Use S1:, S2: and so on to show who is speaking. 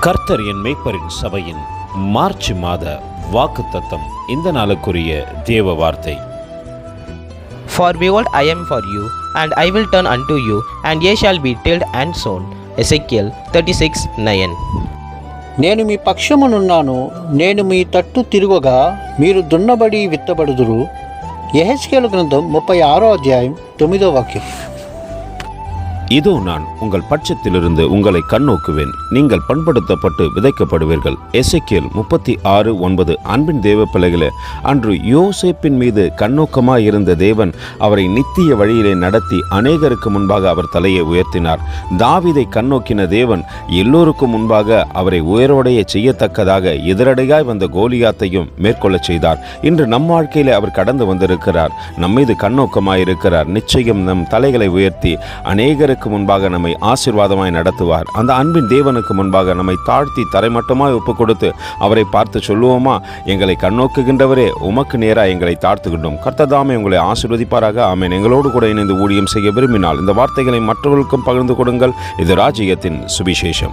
S1: கர்த்தர் என் மேய்ப்பரின் சபையின் மார்ச் மாத வாக்குத்தத்தம் இந்த நாளுக்குரிய தேவ வார்த்தை
S2: For behold, I am for you, and I will turn unto you, and ye shall be tilled and sown. Ezekiel 36 9.
S3: నేను మీ పక్షమునున్నాను నేను మీ తట్టు తిరుగుగా మీరు దున్నబడి విత్తబడుదురు యెహెజ్కేలు గ్రంథం ముప్పై ఆరో అధ్యాయం తొమ్మిదో వాక్యం
S1: இதோ நான் உங்கள் பட்சத்திலிருந்து உங்களை கண்ணோக்குவேன். நீங்கள் பண்படுத்தப்பட்டு விதைக்கப்படுவீர்கள். எசைக்கியல் முப்பத்தி ஆறு ஒன்பது அன்பின் தேவ பிள்ளைகளே அன்று யோசேப்பின் மீது கண்ணோக்கமாய் இருந்த தேவன் அவரை நித்திய வழியிலே நடத்தி அநேகருக்கு முன்பாக அவர் தலையை உயர்த்தினார். தாவிதை கண்ணோக்கின தேவன் எல்லோருக்கும் முன்பாக அவரை உயரோடைய செய்யத்தக்கதாக எதிரடையாய் வந்த கோலியாத்தையும் மேற்கொள்ளச் செய்தார். இன்று நம் வாழ்க்கையிலே அவர் கடந்து வந்திருக்கிறார். நம்மீது கண்ணோக்கமாயிருக்கிறார். நிச்சயம் நம் தலைகளை உயர்த்தி அநேகருக்கு முன்பாக நம்மை ஆசீர்வாதமாய் நடத்துவார். அந்த அன்பின் தேவனுக்கு முன்பாக நம்மை தாழ்த்தி தரைமட்டமாய் ஒப்பு கொடுத்து அவரை பார்த்து சொல்லுவோமா? எங்களை கண்ணோக்குகின்றவரே உமக்கு நேராக எங்களை தாழ்த்துகின்றோம். கர்த்ததாமே உங்களை ஆசிர்வதிப்பாராக. ஆமேன். எங்களோடு கூட இணைந்து ஊழியம் செய்ய விரும்பினால் இந்த வார்த்தைகளை மற்றவர்களுக்கும் பகிர்ந்து கொடுங்கள். இது ராஜ்யத்தின் சுவிசேஷம்.